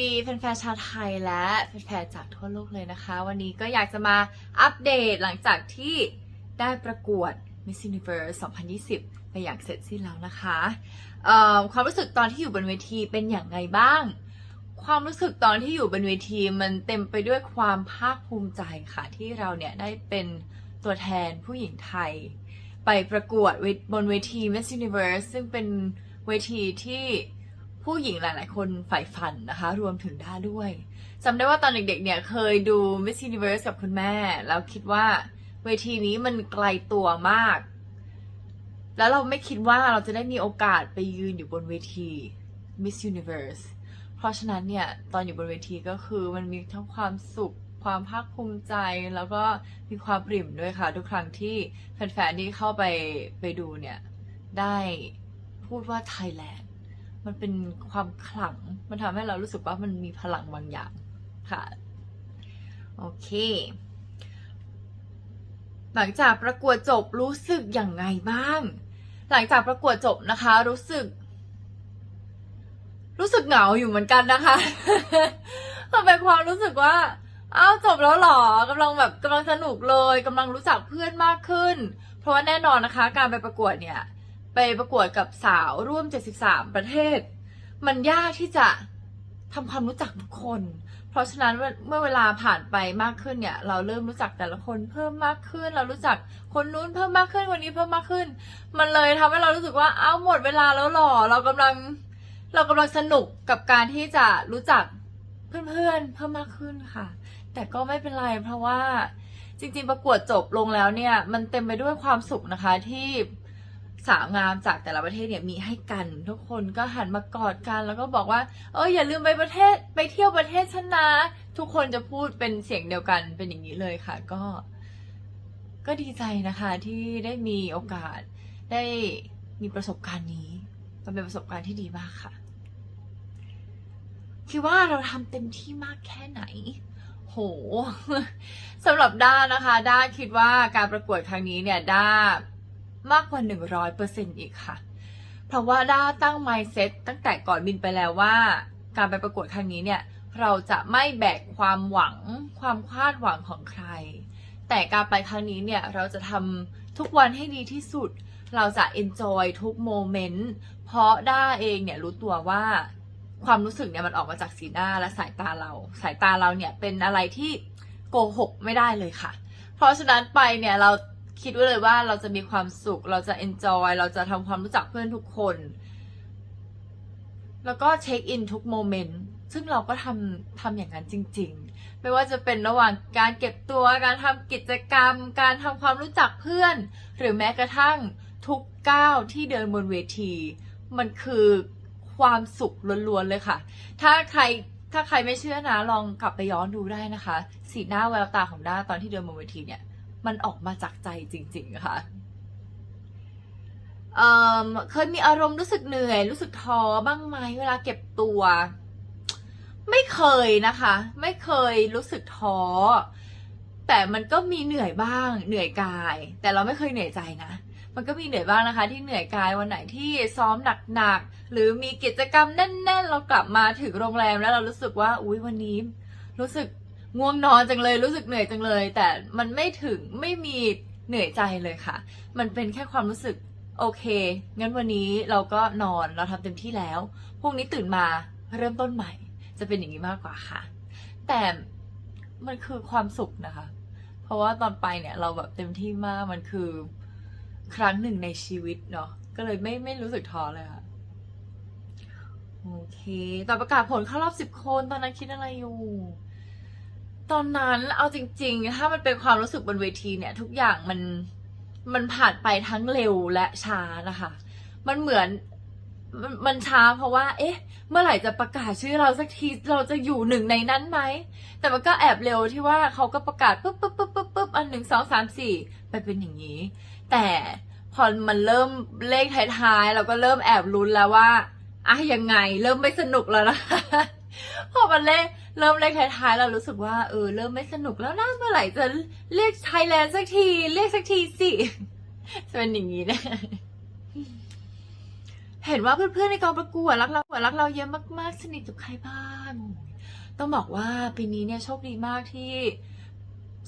ดีแฟนๆชาวไทยและแฟนๆจากทั่วโลกเลยนะคะ วันนี้ก็อยากจะมาอัปเดตหลังจากที่ได้ประกวด Miss Universe 2020 ไปอย่างเสร็จสิ้นแล้วนะคะความรู้สึกตอนที่อยู่บนเวทีเป็นอย่างไงบ้าง ความรู้สึกตอนที่อยู่บนเวทีมันเต็มไปด้วยความภาคภูมิใจค่ะ ที่เราเนี่ยได้เป็นตัวแทนผู้หญิงไทย ไปประกวดบนเวที Miss Universe ซึ่งเป็นเวทีที่ ผู้หญิงหลาย ๆ คนใฝ่ฝันนะคะ รวมถึงด้าด้วยจำได้ว่าตอนเด็ก ๆ เนี่ยเคยดู Miss Universe กับคุณแม่ แล้วคิดว่าเวทีนี้มันไกลตัวมาก แล้วเราไม่คิดว่าเราจะได้มีโอกาสไปยืนอยู่บนเวที Miss Universe เพราะฉะนั้นเนี่ยตอนอยู่บนเวทีก็คือมันมีทั้งความสุขความภาคภูมิใจแล้วก็มีความปริ่มด้วยค่ะ ทุกครั้งที่แฟน ๆ ที่เข้าไปไปดูเนี่ย ได้พูดว่าไทยแลนด์ มันเป็นความขลัง มันทำให้เรารู้สึกว่ามันมีพลังบางอย่างค่ะ โอเค หลังจากประกวดจบรู้สึกอย่างไงบ้าง หลังจากประกวดจบนะคะ รู้สึก รู้สึกเหงาอยู่เหมือนกันนะคะมันเป็นความรู้สึกว่าอ้าวจบแล้วหรอกำลังแบบกำลังสนุกเลยกำลังรู้จักเพื่อนมากขึ้น เพราะว่าแน่นอนนะคะ การไปประกวดเนี่ย ไปประกวดกับสาวร่วม 73 ประเทศ มันยากที่จะทำความรู้จักทุกคน เพราะฉะนั้นเมื่อเวลาผ่านไปมากขึ้นเนี่ย เราเริ่มรู้จักแต่ละคนเพิ่มมากขึ้น เรารู้จักคนนู้นเพิ่มมากขึ้นคนนี้เพิ่มมากขึ้น มันเลยทำให้เรารู้สึกว่าเอ้าหมดเวลาแล้วหรอเรากำลังเรากำลังสนุกกับการที่จะรู้จักเพื่อนๆเพิ่มมากขึ้นค่ะ แต่ก็ไม่เป็นไรเพราะว่าจริง ๆ ประกวดจบลงแล้วเนี่ย มันเต็มไปด้วยความสุขนะคะที่ สาวงามจากแต่ละประเทศเนี่ยมีให้กัน ทุกคนก็หันมากอดกัน แล้วก็บอกว่า เอออย่าลืมไปประเทศไปเที่ยวประเทศฉันนะทุกคนจะพูดเป็นเสียงเดียวกันเป็นอย่างนี้เลยค่ะ ก็ ก็ดีใจนะคะที่ได้มีโอกาสได้มีประสบการณ์นี้มันเป็นประสบการณ์ที่ดีมากค่ะ คิดว่าเราทำเต็มที่มากแค่ไหน โหสำหรับด้านะคะ ด้าคิดว่าการประกวดครั้งนี้เนี่ยด้า มากกว่า 100%อีกค่ะ เพราะว่าด้าตั้ง mindset ตั้งแต่ก่อนบินไปแล้วว่า การไปประกวดครั้งนี้เนี่ย เราจะไม่แบกความหวัง ความคาดหวังของใคร แต่การไปครั้งนี้เนี่ย เราจะทำทุกวันให้ดีที่สุด เราจะ enjoy ทุกโมเมนต์ เพราะด้าเองเนี่ยรู้ตัวว่าความรู้สึกเนี่ยมันออกมาจากสีหน้าและสายตาเรา สายตาเราเนี่ยเป็นอะไรที่โกหกไม่ได้เลยค่ะ เพราะฉะนั้นไปเนี่ยเรา คิดไว้เลยว่าเราจะมีความสุข เราจะ enjoy เราจะทำความรู้จักเพื่อนทุกคน แล้วก็เช็คอินทุกโมเมนต์ซึ่งเราก็ทำทำอย่างนั้นจริง ๆ ไม่ว่าจะเป็นระหว่างการเก็บตัวการทำกิจกรรม การทำความรู้จักเพื่อน หรือแม้กระทั่งทุกก้าวที่เดินบนเวที มันคือความสุขล้วนๆเลยค่ะ ถ้าใครถ้าใครไม่เชื่อนะลองกลับไปย้อนดูได้นะคะ สีหน้าแววตาของด้าตอนที่เดินบนเวทีเนี่ย มันออกมาจากใจจริง ๆ ค่ะเเคยมีอารมณ์รู้สึกเหนื่อย รู้สึกท้อบ้างไหมเวลาเก็บตัว ไม่เคยนะคะ ไม่เคยรู้สึกท้อแต่มันก็มีเหนื่อยบ้าง เหนื่อยกาย แต่เราไม่เคยเหนื่อยใจนะ มันก็มีเหนื่อยบ้างนะคะ ที่เหนื่อยกายวันไหนที่ซ้อมหนักๆหรือมีกิจกรรมแน่น ๆ เรากลับมาถึงโรงแรมแล้วเรารู้สึกว่า อุ้ยวันนี้ รู้สึก ง่วงนอนจังเลยรู้สึกเหนื่อยจังเลย แต่มันไม่ถึงไม่มีเหนื่อยใจเลยค่ะ มันเป็นแค่ความรู้สึกโอเค งั้นวันนี้เราก็นอนเราทำเต็มที่แล้ว พรุ่งนี้ตื่นมาเริ่มต้นใหม่ จะเป็นอย่างนี้มากกว่าค่ะ แต่มันคือความสุขนะคะ เพราะว่าตอนไปเนี่ยเราแบบเต็มที่มาก มันคือครั้งหนึ่งในชีวิตเนาะ ก็เลยไม่ไม่รู้สึกท้อเลยค่ะ โอเคตอประกาศผลเข้ารอบสิบคน ตอนนั้นคิดอะไรอยู่ ตอนนั้นเอาจริง ๆ ถ้ามันเป็นความรู้สึกบนเวทีเนี่ย ทุกอย่างมันมันผ่านไปทั้งเร็วและช้านะคะ มันเหมือนมันมันช้าเพราะว่า เอ๊ะ เมื่อไหร่จะประกาศชื่อเราสักทีเราจะอยู่หนึ่งในนั้นไหม แต่มันก็แอบเร็วที่ว่าเขาก็ประกาศปุ๊บปุ๊บปุ๊บปุ๊บปุ๊บอันหนึ่งสองสามสี่ไปเป็นอย่างนี้ แต่พอมันเริ่มเลขท้ายๆเราก็เริ่มแอบลุ้นแล้วว่าอะยังไง เริ่มไม่สนุกแล้วนะคะ พอมันเลขเริ่มเลขท้ายๆเรารู้สึกว่าเออเริ่มไม่สนุกแล้วนะเมื่อไหร่จะเรียกไทยแลนด์สักทีเรียกสักทีสิจะเป็นอย่างนี้นะเห็นว่าเพื่อนๆในกองประกวดรักเรารักเราเยอะมากๆ สนิทกับใครบ้างต้องบอกว่าปีนี้เนี่ยโชคดีมากที่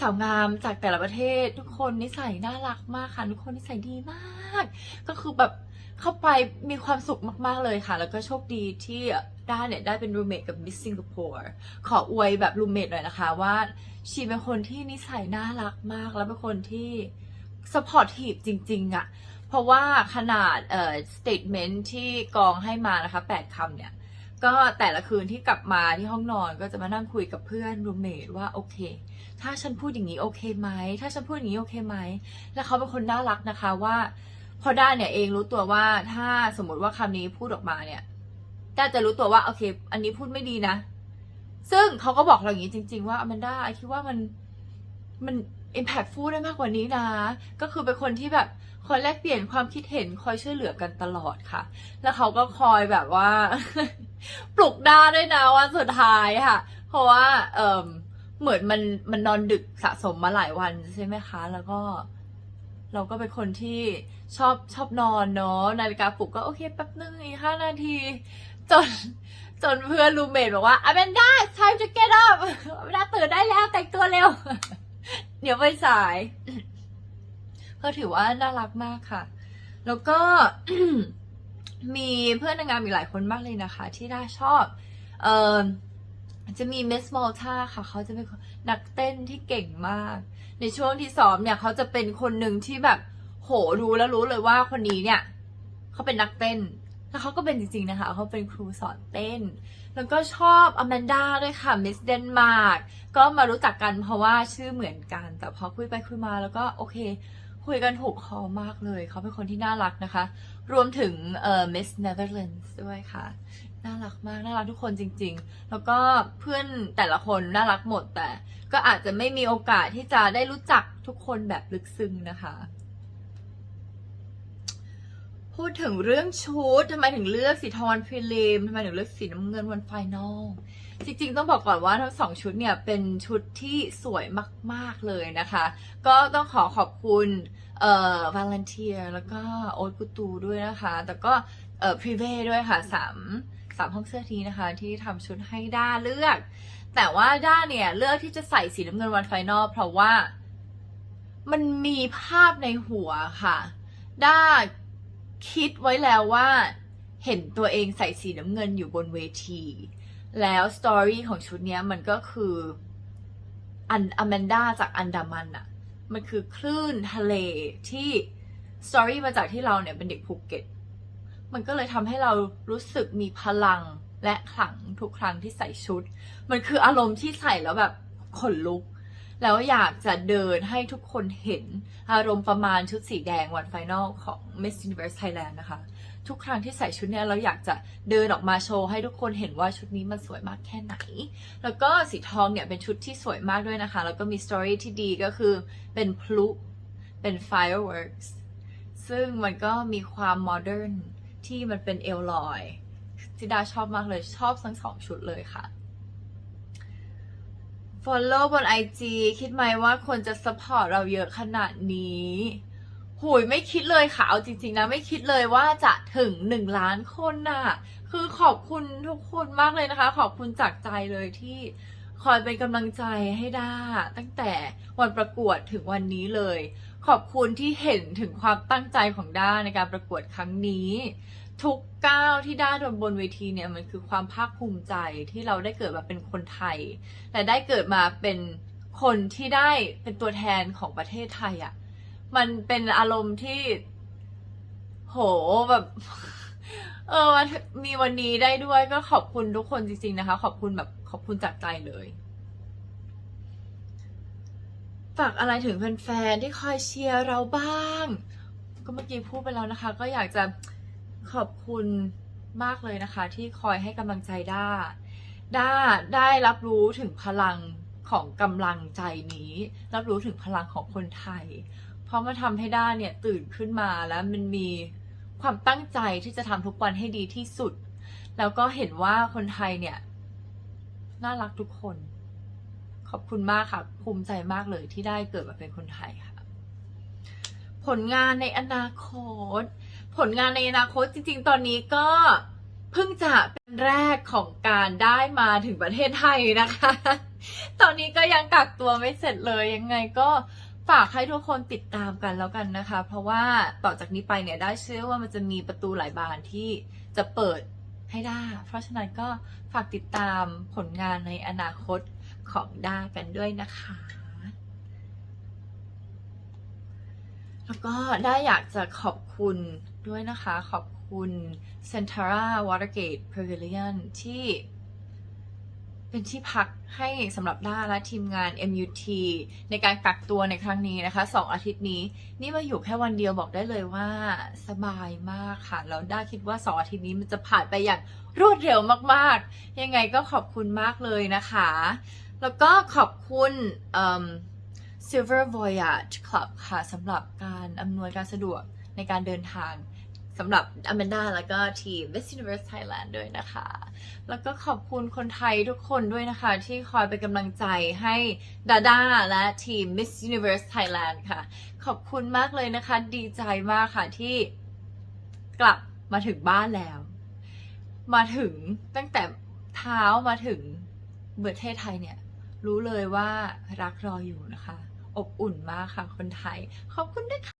สาวงามจากแต่ละประเทศ ทุกคนนิสัยน่ารักมากค่ะทุกคนนิสัยดีมาก ก็คือแบบ เข้าไปมีความสุขมาก ๆ เลยค่ะ แล้วก็โชคดีที่ด้าเนี่ยได้เป็นรูเมทกับมิสซิงคโปร์ขออวยแบบรูเมทหน่อยนะคะว่าชีเป็นคนที่นิสัยน่ารักมาก แล้วเป็นคนที่สปอร์ตทีฟจริง ๆอะเพราะว่าขนาดเอ่อ statement ที่กองให้มานะคะแปดคำเนี่ยก็แต่ละคืนที่กลับมาที่ห้องนอนก็จะมานั่งคุยกับเพื่อนรูเมทว่าโอเค ถ้าฉันพูดอย่างนี้โอเคไหม ถ้าฉันพูดอย่างนี้โอเคไหม แล้วเขาเป็นคนน่ารักนะคะว่า พอด้าเนี่ยเองรู้ตัวว่าถ้าสมมติว่าคำนี้พูดออกมาเนี่ยด้าจะรู้ตัวว่าโอเค อันนี้พูดไม่ดีนะ ซึ่งเขาก็บอกเราอย่างนี้จริง ๆ ว่าอแมนด้าไอคิดว่ามันมัน impactful ได้มากกว่านี้นะ ก็คือเป็นคนที่แบบคอยแลกเปลี่ยนความคิดเห็นคอยช่วยเหลือกันตลอดค่ะ แล้วเขาก็คอยแบบว่า ปลุกด้าด้วยนะวันสุดท้ายค่ะ เพราะว่า เออเหมือนมันมันนอนดึกสะสมมาหลายวันใช่ไหมคะ แล้วก็ เราก็เป็นคนที่ชอบชอบนอนเนาะนาฬิกาปลุกก็โอเคแป๊บนึงอีกห้านาที จนจนเพื่อนรูเมทบอกว่าอเมนด้า time to get up อเมนด้าตื่นได้แล้วแต่งตัวเร็ว เดี๋ยวไปสายก็ถือว่าน่ารักมากค่ะ แล้วก็มีเพื่อนนางงามอีกหลายคนมากเลยนะคะ ที่ด้าชอบ เออจะมีเมสมอล t าค่ะ เขาจะเป็นนักเต้นที่เก่งมาก ในช่วงที่ซ้อมเนี่ยเขาจะเป็นคนหนึ่งที่แบบ โหรู้แล้วรู้เลยว่าคนนี้เนี่ยเขาเป็นนักเต้นแล้วเขาก็เป็นจริงๆนะคะเขาเป็นครูสอนเต้น แล้วก็ชอบอแมนด้าด้วยค่ะมิสเดนมาร์กก็มารู้จักกันเพราะว่าชื่อเหมือนกัน แต่พอคุยไปคุยมาแล้วก็โอเค คุยกันถูกคอมากเลย เขาเป็นคนที่น่ารักนะคะ รวมถึงเอ่อมิสเนเธอร์แลนด์ด้วยค่ะ น่ารักมากน่ารักทุกคนจริง ๆ แล้วก็เพื่อนแต่ละคนน่ารักหมดแต่ ก็อาจจะไม่มีโอกาสที่จะได้รู้จักทุกคนแบบลึกซึ้งนะคะ พูดถึงเรื่องชุดทำไมถึงเลือกสีทองวันพรีลิมทำไมถึงเลือกสีน้ำเงินวันไฟนอลจริงๆ ต้องบอกก่อนว่าทั้งสองชุดเนี่ยเป็นชุดที่สวยมาก ๆ เลยนะคะ ก็ต้องขอขอบคุณเอ่อวาเลนเทียแล้วก็โอ๊ตกูตูด้วยนะคะ แต่ก็เอ่อพรีเวด้วยค่ะสาม สามห้องเสื้อทีนะคะ ที่ทำชุดให้ด้าเลือก แต่ว่าด้าเนี่ย เลือกที่จะใส่สีน้ำเงินวันไฟนอลเพราะว่า มันมีภาพในหัวค่ะ ด้าคิดไว้แล้วว่า เห็นตัวเองใส่สีน้ำเงินอยู่บนเวที แล้วสตอรี่ของชุดเนี้ยมันก็คืออันอแมนดาจากอันดามันอะมันคือคลื่นทะเลที่สตอรี่มาจากที่เราเนี่ยเป็นเด็กภูเก็ต มันก็เลยทำให้เรารู้สึกมีพลังและขลังทุกครั้งที่ใส่ชุด มันคืออารมณ์ที่ใส่แล้วแบบขนลุก แล้วอยากจะเดินให้ทุกคนเห็นอารมณ์ประมาณชุดสีแดงวันไฟนอลของ Miss Universe Thailand นะคะ ทุกครั้งที่ใส่ชุดเนี้ยเราอยากจะเดินออกมาโชว์ให้ทุกคนเห็นว่าชุดนี้มันสวยมากแค่ไหน แล้วก็สีทองเนี่ยเป็นชุดที่สวยมากด้วยนะคะ แล้วก็มีสตอรี่ที่ดีก็คือเป็นพลุเป็น fireworks ซึ่งมันก็มีความโมเดิร์น ที่มันเป็นเอลลอยที่ดาชอบมากเลยชอบทั้งสองชุดเลยค่ะ follow บน IG คิดไหมว่าคนจะ support เราเยอะขนาดนี้หุยไม่คิดเลยค่ะ เอาจริง ๆ นะ ไม่คิดเลยว่าจะถึงหนึ่งล้านคนน่ะ คือขอบคุณทุกคนมากเลยนะคะ ขอบคุณจากใจเลยที่คอยเป็นกำลังใจให้ด้าตั้งแต่วันประกวดถึงวันนี้เลย ขอบคุณที่เห็นถึงความตั้งใจของด้าในการประกวดครั้งนี้ ทุกก้าวที่ด้าโดนบนเวทีเนี่ยมันคือความภาคภูมิใจที่เราได้เกิดมาเป็นคนไทย และได้เกิดมาเป็นคนที่ได้เป็นตัวแทนของประเทศไทยอะ่ะมันเป็นอารมณ์ที่ โหแบบ เออมีวันนี้ได้ด้วยก็ขอบคุณทุกคนจริงๆนะคะ ขอบคุณแบบขอบคุณจากใจเลย ฝากอะไรถึงแฟนๆที่คอยเชียร์เราบ้าง ก็เมื่อกี้พูดไปแล้วนะคะ ก็อยากจะขอบคุณมากเลยนะคะ ที่คอยให้กำลังใจด้า ด้าได้รับรู้ถึงพลังของกำลังใจนี้ รับรู้ถึงพลังของคนไทย เพราะมันทำให้ด้าเนี่ยตื่นขึ้นมาแล้วมันมีความตั้งใจที่จะทำทุกวันให้ดีที่สุด แล้วก็เห็นว่าคนไทยเนี่ย น่ารักทุกคน ขอบคุณมากค่ะภูมิใจมากเลยที่ได้เกิดมาเป็นคนไทยค่ะ ผลงานในอนาคต ผลงานในอนาคตจริง ๆ ตอนนี้ก็เพิ่งจะเป็นแรกของการได้มาถึงประเทศไทยนะคะ ตอนนี้ก็ยังกักตัวไม่เสร็จเลยยังไงก็ฝากให้ทุกคนติดตามกันแล้วกันนะคะ เพราะว่าต่อจากนี้ไปเนี่ยได้เชื่อว่ามันจะมีประตูหลายบานที่จะเปิดให้ได้ เพราะฉะนั้นก็ฝากติดตามผลงานในอนาคต ของด้ากันด้วยนะคะ แล้วก็ได้อยากจะขอบคุณด้วยนะคะ ขอบคุณ Centara Watergate Pavilion ที่เป็นที่พักให้สำหรับด้าและทีมงาน MUT ในการกักตัวในครั้งนี้นะคะสองอาทิตย์นี้ นี่มาอยู่แค่วันเดียวบอกได้เลยว่าสบายมากค่ะ แล้วด้าคิดว่าสองอาทิตย์นี้มันจะผ่านไปอย่างรวดเร็วมากๆ ยังไงก็ขอบคุณมากเลยนะคะ แล้วก็ขอบคุณ Silver Voyage Club ค่ะสำหรับการอำนวยการสะดวกในการเดินทางสำหรับอ m a นดาแล้วก็ทีม Miss Universe Thailand ด้วยนะคะ แล้วก็ขอบคุณคนไทยทุกคนด้วยนะคะ ที่คอยเป็นกำลังใจให้ดาด้าและทีม Miss Universe Thailand ค่ะ ขอบคุณมากเลยนะคะ ดีใจมากค่ะที่กลับมาถึงบ้านแล้ว มาถึงตั้งแต่เท้ามาถึงประเทศไทยเนี่ย รู้เลยว่ารักรออยู่นะคะ อบอุ่นมากค่ะคนไทย ขอบคุณด้วยค่ะ